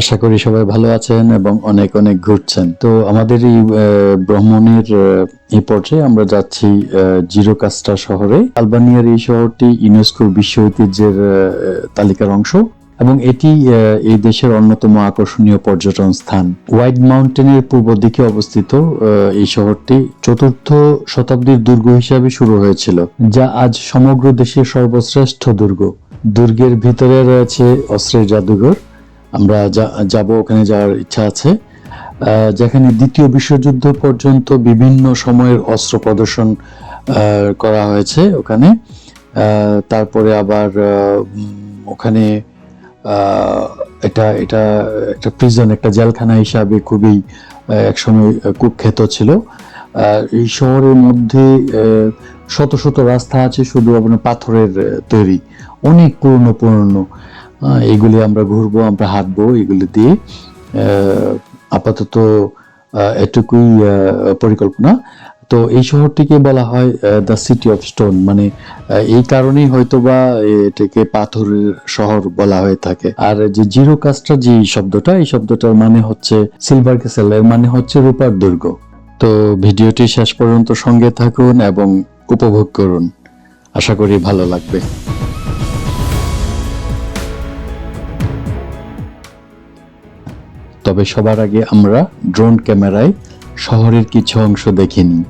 আশা করি সবাই ভালো আছেন এবং অনেক অনেক ঘুরছেন। তো আমাদের এই ভ্রমণের এই পর্যায়ে আমরা যাচ্ছি জিরোকাস্টা শহরে। আলবানিয়ার এই শহরটি ইউনেস্কোর বিশ্ব ঐতিহ্যের তালিকার অংশ এবং এটি এই দেশের অন্যতম আকর্ষণীয় পর্যটন স্থান। হোয়াইট মাউন্টেনের পূর্ব দিকে অবস্থিত এই শহরটি চতুর্থ শতাব্দীর দুর্গ হিসাবে শুরু হয়েছিল, যা আজ সমগ্র দেশের সর্বশ্রেষ্ঠ দুর্গ। দুর্গের ভিতরে রয়েছে অস্ত্রের জাদুঘর আমরা যাব, ওখানে যাওয়ার ইচ্ছা আছে। যেখানে দ্বিতীয় বিশ্বযুদ্ধ পর্যন্ত বিভিন্ন সময়ের অস্ত্র প্রদর্শন করা হয়েছে ওখানে। তারপরে আবার ওখানে এটা এটা, একটা প্রিজন একটা জেলখানা হিসাবে খুবই একসময় কুখ্যাত ছিল। এই শহরের মধ্যে শত শত রাস্তা আছে, শুধু আপনার পাথরের তৈরি। অনেক পুরনো পুরনো। এগুলি আমরা ঘুরবো, আমরা হাঁটবো, এগুলি দিয়ে আপাতত এটুকুই পরিকল্পনা। তো এই শহরটিকে বলা হয় দ্য সিটি অফ স্টোন মানে এই কারণেই হয়তোবা এটাকে পাথরের শহর বলা হয়ে থাকে। আর যে জিরো কাস্টার যে শব্দটা, এই শব্দটার মানে হচ্ছে সিলভার ক্যাসেল, এর মানে হচ্ছে রূপার দুর্গ। তো ভিডিওটি শেষ পর্যন্ত সঙ্গে থাকুন এবং উপভোগ করুন। আশা করি ভালো লাগবে। তবে সবার আগে আমরা ড্রোন ক্যামেরায় শহরের কিছু অংশ দেখে নিই।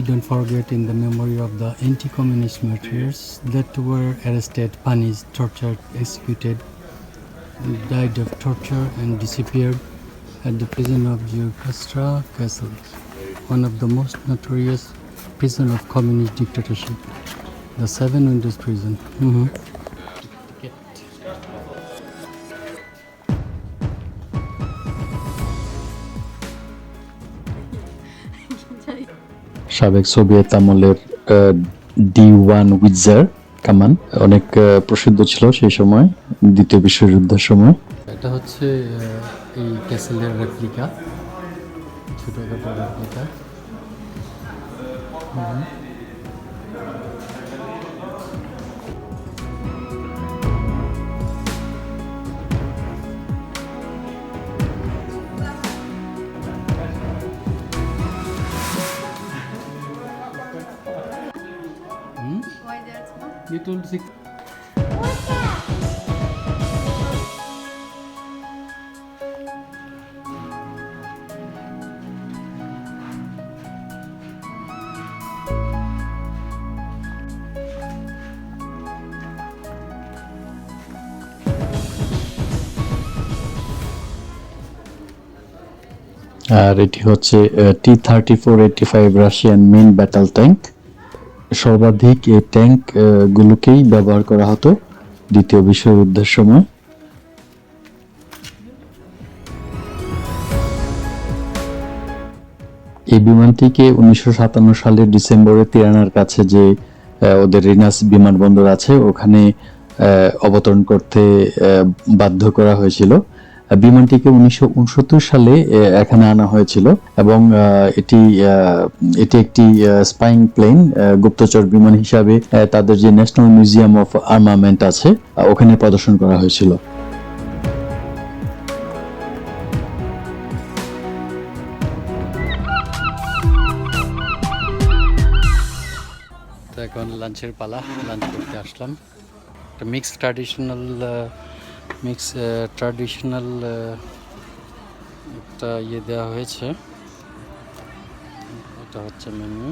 We don't forget in the memory of the anti-communist martyrs that were arrested, punished, tortured, executed, died of torture and disappeared at the prison of Jugostra Castle, one of the most notorious prison of communist dictatorship, the Seven Windows Prison. Mhm. সাবেক Soviet আমলের D one উইজার কামান, অনেক প্রসিদ্ধ ছিল সেই সময়, দ্বিতীয় বিশ্বযুদ্ধের সময়। এটা হচ্ছে এই ক্যাসেলের রেপ্লিকা ছোটখাটো রেপ্লিকা You told আর এটি হচ্ছে T thirty four eighty five Russian main battle tank সর্বাধিক এই ট্যাঙ্ক আহ, গুলোকেই ব্যবহার করা হতো। দ্বিতীয় বিশ্বযুদ্ধের সময় এই বিমানটিকে উনিশশো সাতান্ন সালের ডিসেম্বরে তিরানার কাছে যে ওদের রিনাস বিমানবন্দর আছে ওখানে অবতরণ করতে বাধ্য করা হয়েছিল। বিমানটিকে উনিশশো সালে এখানে আনা হয়েছিল এবং এটি এটি একটি স্পাইং প্লেন গুপ্তচর বিমান হিসাবে তাদের যে ন্যাশনাল মিউজিয়াম অফ আর্মামেন্ট আছে ওখানে প্রদর্শন করা হয়েছিল। এখন লাঞ্চের পালা লাঞ্চ করতে আসলাম। একটা মিক্সড ট্র্যাডিশনাল মিক্স ট্র্যাডিশনাল একটা ইয়ে দেওয়া হয়েছে। এটা হচ্ছে মেনু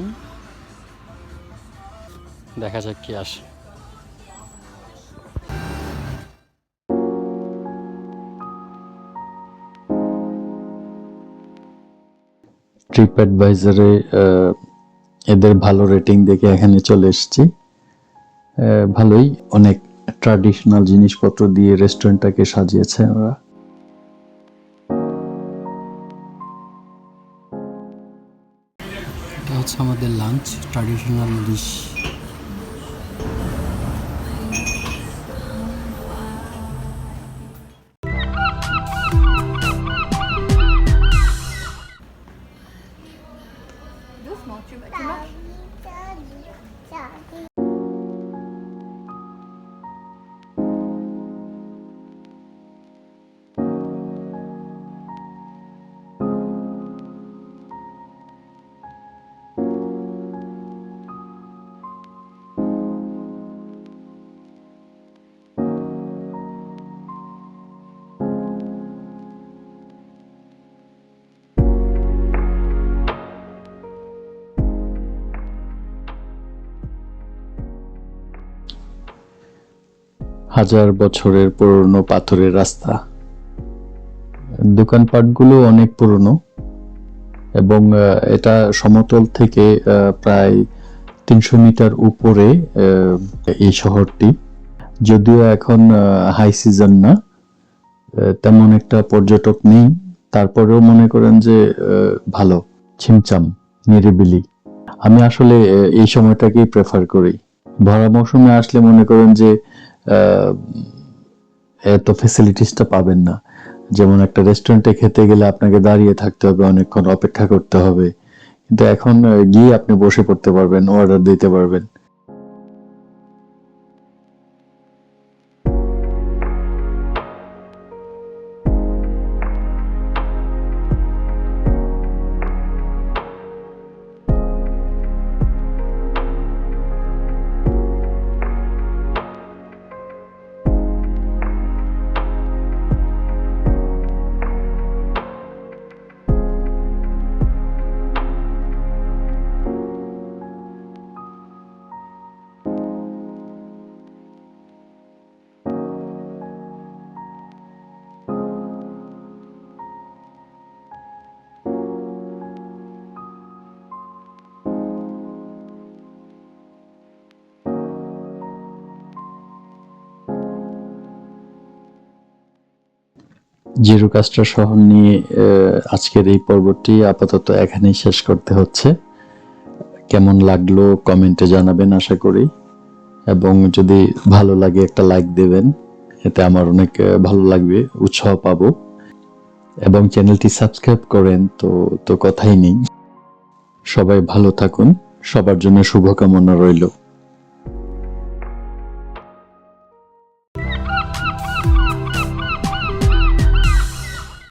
দেখা যাক কি আসে। ট্রিপ অ্যাডভাইজারে এদের ভালো রেটিং দেখে এখানে চলে এসেছি। ভালোই, অনেক ট্র্যাডিশনাল জিনিসপত্র দিয়ে রেস্টুরেন্টটাকে সাজিয়েছে ওরা। এটা হচ্ছে আমাদের লাঞ্চ ট্রাডিশনাল ডিশ হাজার বছরের পুরনো পাথরের রাস্তা। দোকানপাটগুলো অনেক পুরনো এবং এটা সমতল থেকে প্রায় তিনশো মিটার উপরে এই শহরটি। যদিও এখন হাই সিজন না তেমন একটা পর্যটক নেই। তারপরেও মনে করেন যে ভালো ছিমচাম নিরিবিলি। আমি আসলে এই সময়টাকেই প্রেফার করি। ভরা মৌসুমে আসলে মনে করেন যে এত ফেসিলিটিসটা পাবেন না। যেমন একটা রেস্টুরেন্টে খেতে গেলে আপনাকে দাঁড়িয়ে থাকতে হবে, অনেকক্ষণ অপেক্ষা করতে হবে। কিন্তু এখন গিয়ে আপনি বসে পড়তে পারবেন অর্ডার দিতে পারবেন। জিরোকাস্টার শহর নিয়ে আজকের এই পর্বটি আপাতত এখানেই শেষ করতে হচ্ছে। কেমন লাগল কমেন্টে জানাবেন আশা করি। এবং যদি ভালো লাগে একটা লাইক দেবেন, এতে আমার অনেক ভালো লাগবে, উৎসাহ পাবো। এবং চ্যানেলটি সাবস্ক্রাইব করেন তো তো কথাই নেই। সবাই ভালো থাকুন, সবার জন্য শুভকামনা রইল।